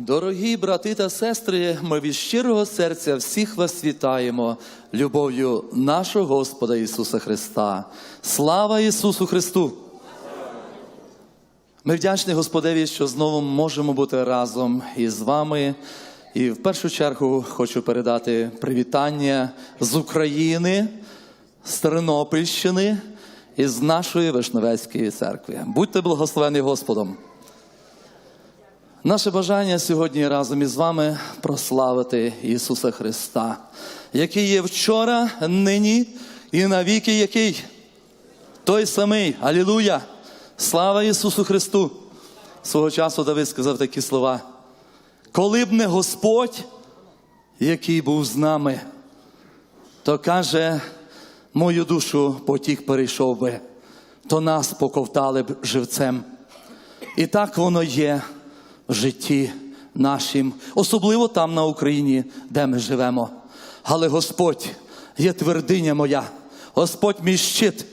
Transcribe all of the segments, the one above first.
Дорогі брати та сестри, ми від щирого серця всіх вас вітаємо любов'ю нашого Господа Ісуса Христа. Слава Ісусу Христу! Ми вдячні Господеві, що знову можемо бути разом із вами. І в першу чергу хочу передати привітання з України, з Тернопільщини і з нашої Вишневецької церкви. Будьте благословені Господом! Наше бажання сьогодні разом із вами прославити Ісуса Христа, який є вчора, нині і навіки який? Той самий. Алілуя! Слава Ісусу Христу! Свого часу Давид сказав такі слова. Коли б не Господь, який був з нами, то каже, мою душу потік перейшов би, то нас поковтали б живцем. І так воно є житті нашім, особливо там на Україні, де ми живемо. Але Господь є твердиня моя, Господь мій щит,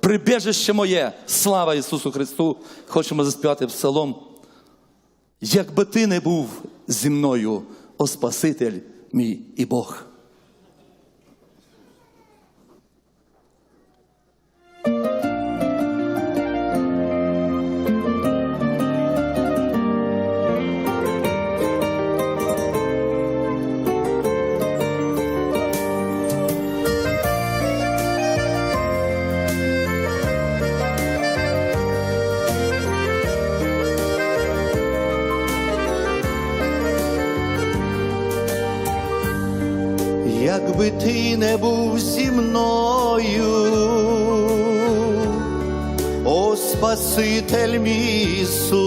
прибіжище моє, слава Ісусу Христу. Хочемо заспівати псалом. Якби ти не був зі мною, о Спаситель мій і Бог. Якби ти не був зі мною, о Спаситель мій Ісус,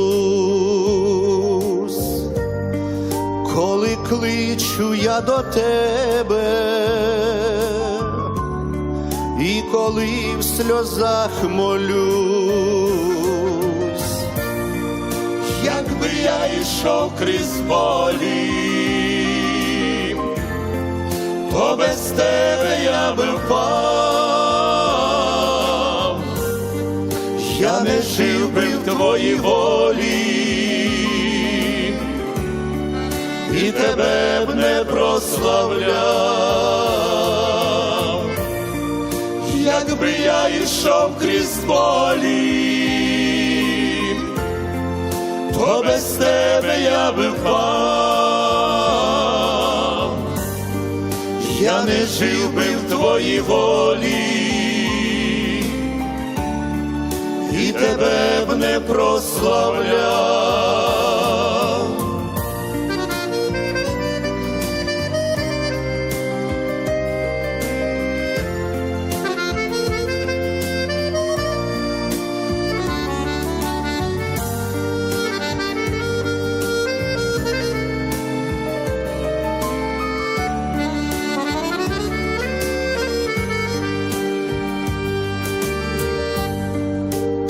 коли кличу я до тебе, і коли в сльозах молюсь, якби я йшов крізь болі, то без тебе я би впав, я не жив би в твоїй волі, і тебе б не прославляв, якби я йшов крізь болі, то без тебе я би впав жив би в твоїй волі, і тебе б не прославляв.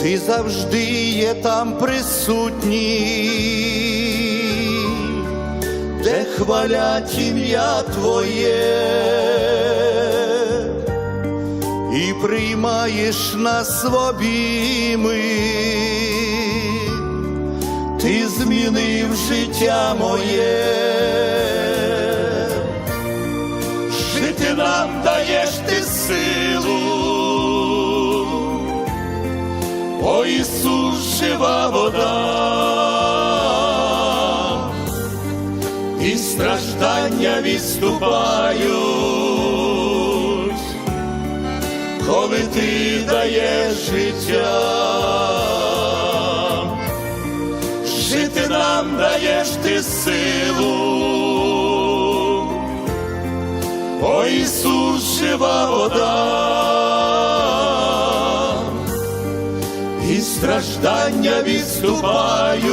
Ти завжди є там присутній, де хвалять ім'я Твоє, і приймаєш нас в ти змінив життя моє, жити нам вода, і страждання відступають, коли ти даєш життя, жити нам даєш ти силу, о Ісус, жива вода страждання відступають,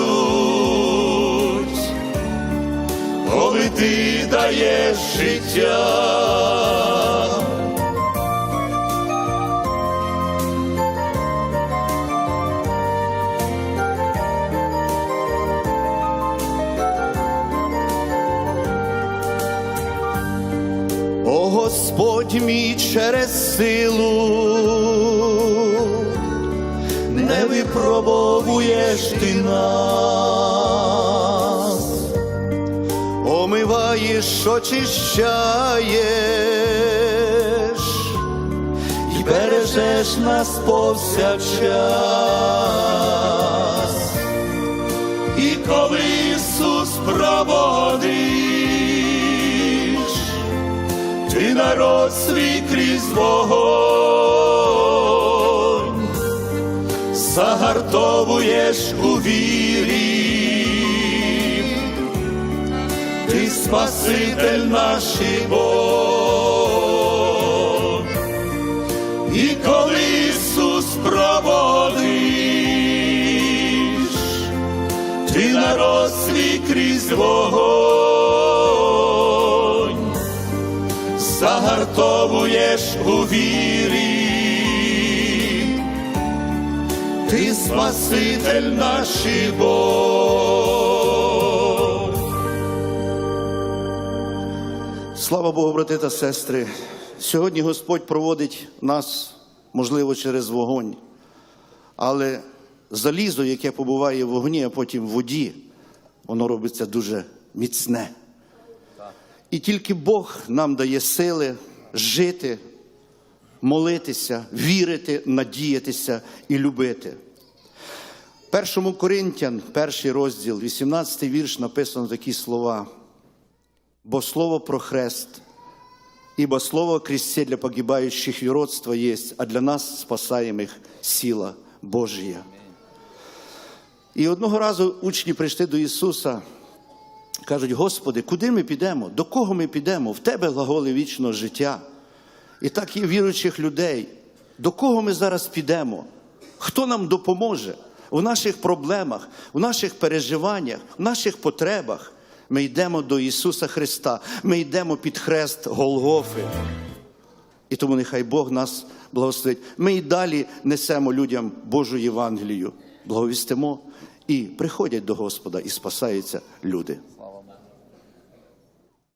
коли ти даєш життя. О Господь мій через силу випробовуєш ти нас, вмиваєш, очищаєш і бережеш нас повсякчас. І коли Ісус проводиш, ти народ свій крізь вогонь, загартовуєш у вірі, ти Спаситель наш і Бог. І коли Ісус проводиш, ти народ свій крізь вогонь, загартовуєш у вірі, ти Спаситель наш і Бог. Слава Богу, брати та сестри. Сьогодні Господь проводить нас, можливо, через вогонь. Але залізо, яке побуває в вогні, а потім в воді, воно робиться дуже міцне. І тільки Бог нам дає сили жити, молитися, вірити, надіятися і любити. Першому Коринтян, перший розділ, 18 вірш, написано такі слова. Бо слово про хрест, ибо слово о кресте для погибающих юродство есть, а для нас, спасаемых, сила Божія. І одного разу учні прийшли до Ісуса, кажуть: Господи, куди ми підемо? До кого ми підемо? В Тебе глаголи вічного життя. І так є віруючих людей. До кого ми зараз підемо? Хто нам допоможе у наших проблемах, у наших переживаннях, в наших потребах? Ми йдемо до Ісуса Христа, ми йдемо під хрест Голгофи. І тому нехай Бог нас благословить. Ми і далі несемо людям Божу Євангелію, благовістимо і приходять до Господа і спасаються люди.